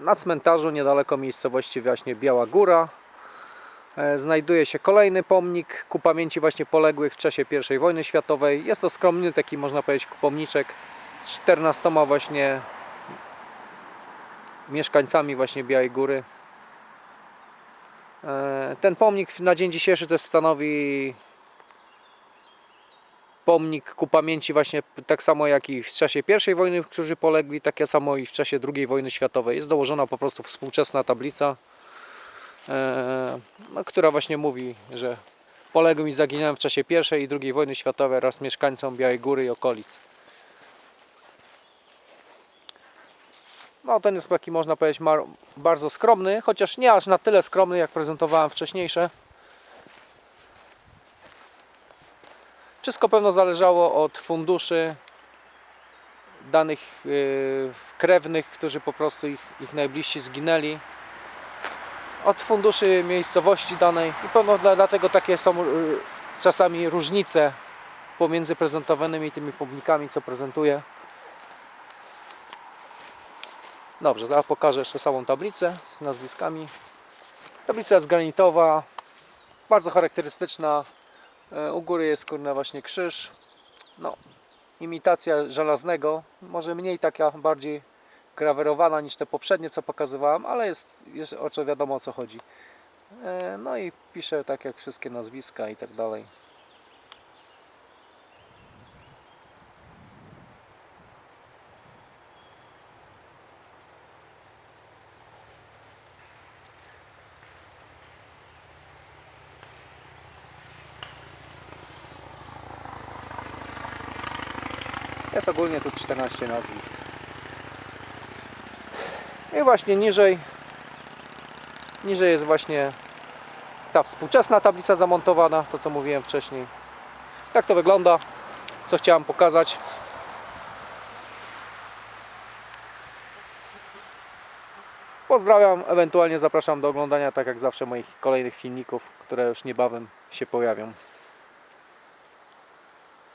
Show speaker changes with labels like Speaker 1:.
Speaker 1: na cmentarzu niedaleko miejscowości właśnie Biała Góra e, znajduje się kolejny pomnik ku pamięci właśnie poległych w czasie I wojny światowej. Jest to skromny taki można powiedzieć pomniczek z 14 właśnie mieszkańcami właśnie Białej Góry. E, Ten pomnik na dzień dzisiejszy też stanowi pomnik ku pamięci właśnie tak samo jak i w czasie I wojny, którzy polegli, tak samo i w czasie II wojny światowej. Jest dołożona po prostu współczesna tablica, e, która właśnie mówi, że poległem i zaginąłem w czasie I i II wojny światowej oraz mieszkańcom Białej Góry i okolic. No ten jest taki można powiedzieć bardzo skromny, chociaż nie aż na tyle skromny jak prezentowałem wcześniejsze. Wszystko pewno zależało od funduszy danych yy, krewnych, którzy po prostu ich, ich najbliżsi zginęli. Od funduszy miejscowości danej i pewno dla, dlatego takie są yy, czasami różnice pomiędzy prezentowanymi tymi pomnikami, co prezentuję. Dobrze, teraz pokażę jeszcze samą tablicę z nazwiskami. Tablica jest granitowa, bardzo charakterystyczna. E, U góry jest kurna właśnie krzyż. No, imitacja żelaznego, może mniej taka bardziej grawerowana niż te poprzednie co pokazywałem, ale jest, jest o co wiadomo o co chodzi. E, No i piszę tak jak wszystkie nazwiska i tak dalej. Jest ogólnie tu 14 nazwisk. I właśnie niżej niżej jest właśnie ta współczesna tablica zamontowana, to co mówiłem wcześniej. Tak to wygląda, co chciałem pokazać. Pozdrawiam, ewentualnie zapraszam do oglądania tak jak zawsze moich kolejnych filmików, które już niebawem się pojawią.